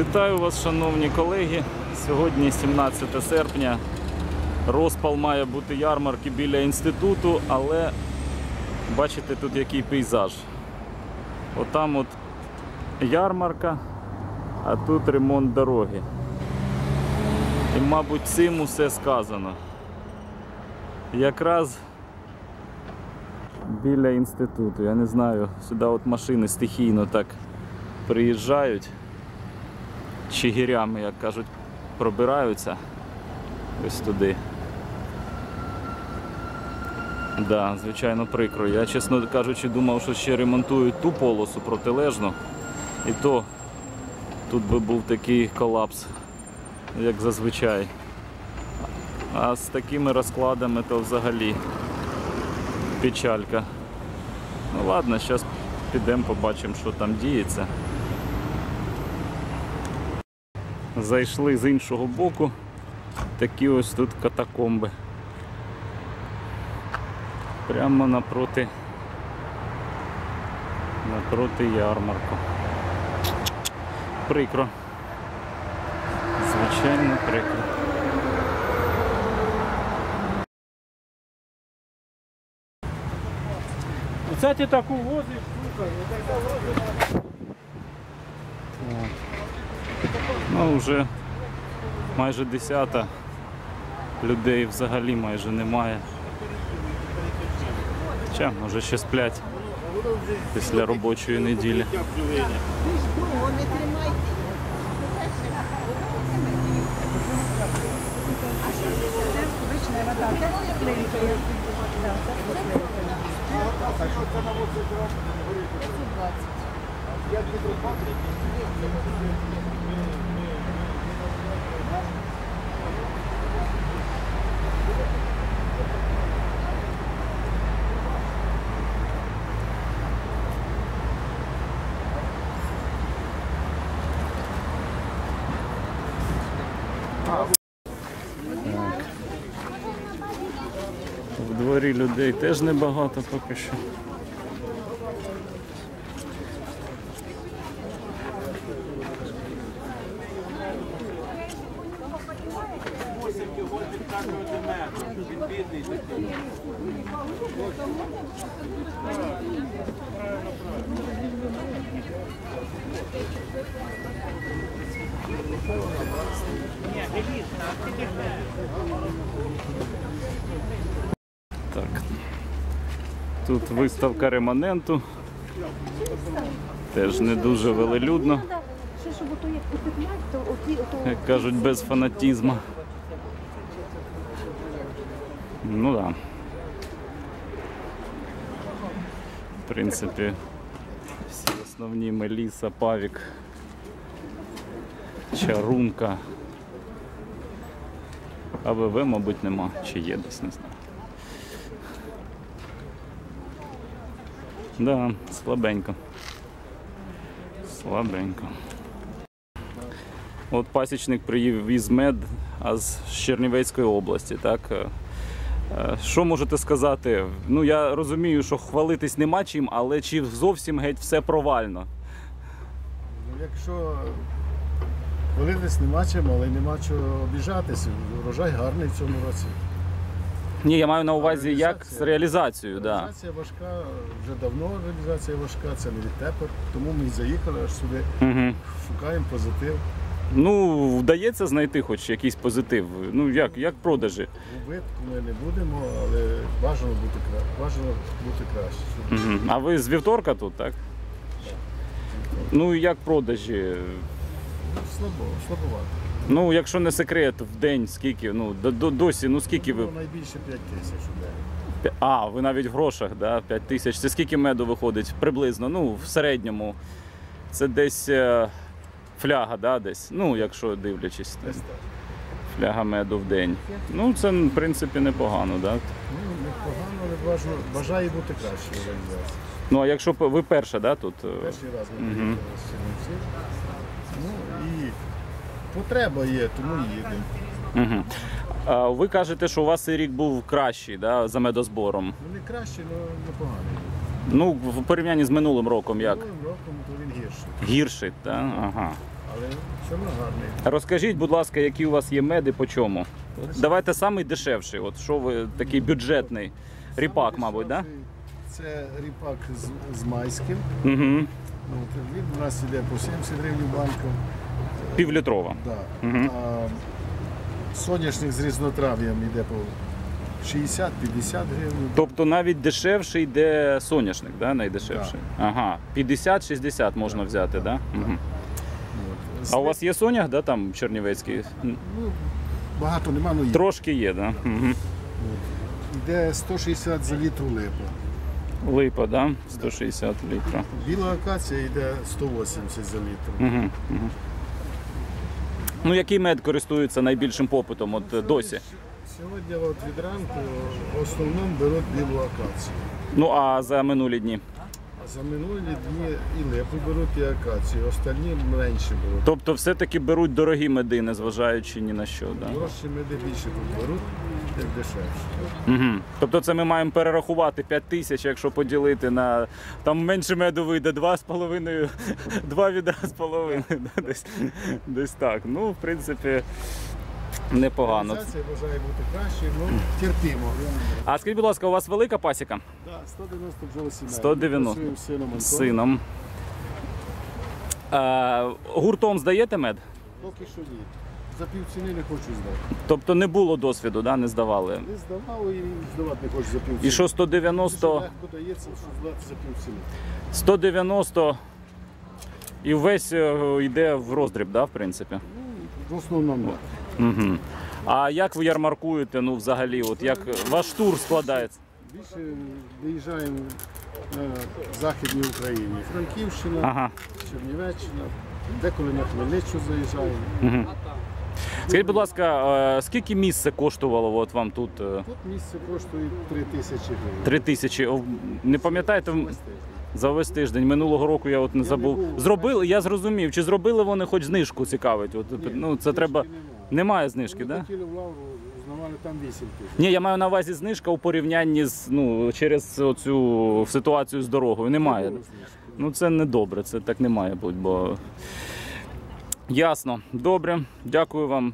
Вітаю вас, шановні колеги. Сьогодні 17 серпня. Розпал має бути ярмарки біля інституту, але бачите тут який пейзаж. Отам от ярмарка, а тут ремонт дороги. І, мабуть, цим усе сказано. Якраз біля інституту. Я не знаю, сюди от машини стихійно так приїжджають чигирями, як кажуть, пробираються ось туди. Да, звичайно, прикро. Я, чесно кажучи, думав, що ще ремонтують ту полосу протилежну. І то тут би був такий колапс, як зазвичай. А з такими розкладами то взагалі печалька. Ну ладно, зараз підемо побачимо, що там діється. Зайшли з іншого боку. Такі ось тут катакомби. Прямо напроти напроти ярмарку. Прикро. Звичайно, прикро. Оце ти таку возиш, слухай, отака возиш. Ну, вже майже десята. Людей взагалі майже немає. Хоча, може ще сплять після робочої неділі. В дворі людей теж небагато поки що. Так. Тут виставка реманенту. Теж не дуже велелюдно, як кажуть, без фанатізму. Ну так. Да. В принципі, всі основні Меліса, Павік, Чарунка. АВВ, мабуть, нема. Чи є десь, не знаю. Да, слабенько. Слабенько. От пасічник привіз мед а з Чернівецької області, так? Е, е, Що можете сказати? Ну я розумію, що хвалитись нема чим, але чи зовсім геть все провально? Ну, Якщо хвалитись нема чим, але нема чого обіжатися. Урожай гарний в цьому році. Ні, я маю на увазі як з реалізацією, да. Реалізація важка, вже давно реалізація важка, це не відтепер. Тому ми і заїхали аж сюди, Угу. шукаємо позитив. Ну, вдається знайти хоч якийсь позитив. Ну як, як продажі? Убитку ми не будемо, але бажано бути, кра- бажано бути краще. Угу. А ви з вівторка тут, так? Ну і як продажі? Слабо, слабовато. Ну, якщо не секрет, в день скільки? Ну, до, до, досі, ну скільки ви. Ну, найбільше 5 тисяч у день. Пя- А, ви навіть в грошах, да? 5 тисяч. Це скільки меду виходить приблизно? Ну, в середньому. Це десь е, фляга, да, десь. Ну, якщо дивлячись, Десь так. фляга меду в день. Ну, це, в принципі, непогано, да? Ну, непогано, але бажано, бажаю бути краще в. Ну, а якщо ви перша, да, тут? е, Перший раз ми Мгм. приїхали з Чернівців. Ну і потреба є, тому їдемо. Угу. А, ви кажете, що у вас цей рік був кращий да, за медозбором. Ну не краще, але непоганий. Ну, в порівнянні з минулим роком як? Минулим роком то він гірший. Гірший, так? Ага. але все одно гарний. Розкажіть, будь ласка, які у вас є меди по чому? Давайте самий дешевший. От що ви такий бюджетний? Ріпак, мабуть, так? Це ріпак з, з майським. Угу. От, він у нас іде по 70 гривень банка. Півлітрова. Да. Мгм. А соняшник з різнотрав'ям йде по 60-50 гривень. Тобто навіть дешевший йде соняшник, да? найдешевший. Ага, 50-60 можна взяти, да? Угу. От. А у вас є сонях, да, там чернівецький? Ну, багато нема, ну є. Трошки є, да? Угу. Йде 160 за літру липа. Липа, да? 160 літра. Біла акація йде 180 за літр. Угу. Угу. Ну, який мед користується найбільшим попитом от е, досі? Сьогодні от від ранку в основному беруть білу акацію. Ну, а за минулі дні? А за минулі дні і липу беруть, і акацію. Останні менше беруть. Тобто все-таки беруть дорогі меди, незважаючи ні на що. Да? Дорожчі меди більше тут беруть, як дешевше. Угу. Тобто це ми маємо перерахувати 5 тисяч, якщо поділити на там менше меду вийде 2,5, 2 відра з половиною. Десь, десь так. Ну, в принципі, непогано. Реалізація бажає бути краще, ну терпімо. А скажіть, будь ласка, у вас велика пасіка Да, 190 бджоли сімей. 190. Працюємо з сином Антоном. сином? А, гуртом здаєте мед? Поки що ні. За півціни не хочу здати. Тобто не було досвіду, да? не здавали. Не здавав і здавати не хочу за півціни. І що Дуже 190, легко дається, що здати за півціни. 190 і весь е, йде в роздріб, да, в принципі? В основному. Угу. А як ви ярмаркуєте, ну взагалі, от як ваш тур складається? Більше виїжджаємо на Західній Україні. Франківщина, Ага. Чернівеччина, деколи на Хмельниччину заїжджаємо. Угу. Скажіть, будь ласка, е, скільки місце коштувало от вам тут? е, Тут місце коштує 3 тисячі гривень. Три тисячі. Не пам'ятаєте, за весь тиждень минулого року я от не не забув. був. Зробили, я зрозумів, чи зробили вони хоч знижку цікавить? От, ну, це треба. Немає. Немає знижки, так? Да? в Лавру, знавали там 8 тисяч. Ні, я маю на увазі знижка у порівнянні з ну через цю ситуацію з дорогою. Немає. Знижки. Ну це не добре, це так не має бути, бо ясно. Добре, дякую вам.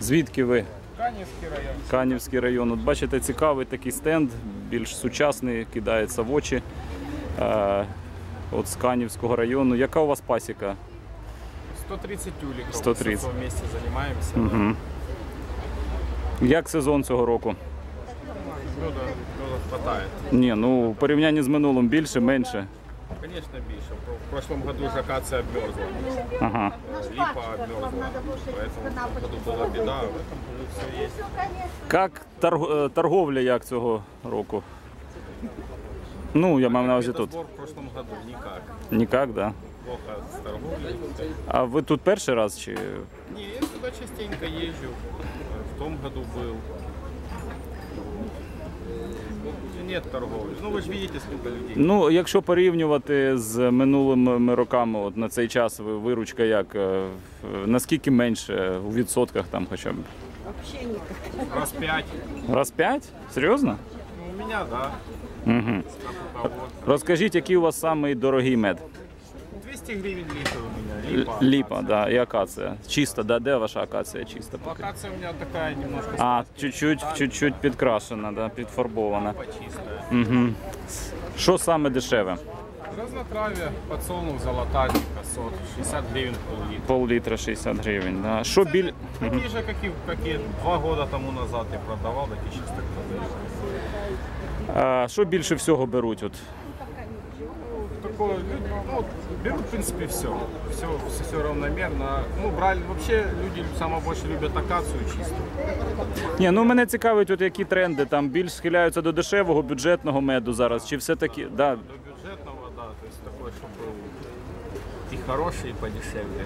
Звідки ви? Канівський район. Канівський район. От бачите, цікавий такий стенд, більш сучасний, кидається в очі. Е, от з Канівського району. Яка у вас пасіка? 130 уликов. 130. С вместе занимаемся. Угу. Як сезон цього року? Меда, меда хватает. Ні, ну в порівнянні з минулим більше, менше. Конечно, більше. В прошлом году же акация обмерзла. Ага. Э, Липа обмерзла. Поэтому в том году была беда, а в этом году все есть. Як торг- е, торговля як цього року? Ну, я маю на увазі тут. Сбор в прошлом году никак. Нікак, да. Плохо с торговлей. А ви тут перший раз чи. Не, я сюда частенько езжу. В том году был. Нет торговли. Ну вы же видите, сколько людей. Ну, якщо порівнювати з минулими роками, от на цей час ви- виручка як? е, в- Наскільки менше у відсотках там хоча б? Раз пять. Раз п'ять? Серйозно? Ну, у меня, да. Угу. Розкажіть, який у вас самий дорогий мед? 200 гривен литр у меня. Л- Ліпа, да, і акація. Чиста, да, де ваша акація чиста? Локация у меня такая немножко А, чуть-чуть, чуть-чуть підкрашена, да, підфарбована. Угу. Що саме дешеве? Разнотравье, подсолнух, золотарник, сот, 60 гривен пол-литра. Пол-літра 60 гривень. Да. Що біль... Же, как и, как два года тому назад я продавал, такие сейчас так. А, що більше всього беруть? От? Такое, ну, берут, в принципе, все. Все, все, все равномерно. Ну, брали, вообще люди самое больше любят акацию чистую. Ні, ну мене цікавить, от які тренди там більш схиляються до дешевого бюджетного меду зараз, чи все-таки. Да. До бюджетного, да, то есть такой, чтобы был и хороший, и подешевле.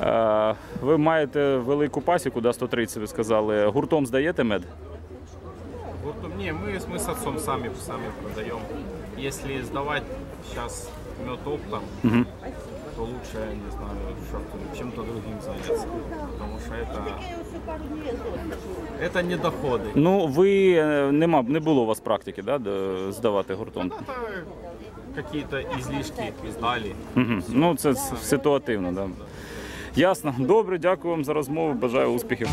Е, ви маєте велику пасіку, да, 130, ви сказали. Гуртом здаєте мед? Вот, не, мы, мы с отцом сами, сами продаем. Если сдавать сейчас мед оптом, то лучше, я не знаю, что-то- чем-то другим заняться. Потому Это, Таке ось пару днів зовсім. это не доходы. Ну, ви е, нема, не було у вас практики, да, де здавати гуртом? Это какие-то излишки издали. Угу. Ну, це с- ситуативно, да. Ясно. Добре, дякую вам за розмову. Бажаю успіхів.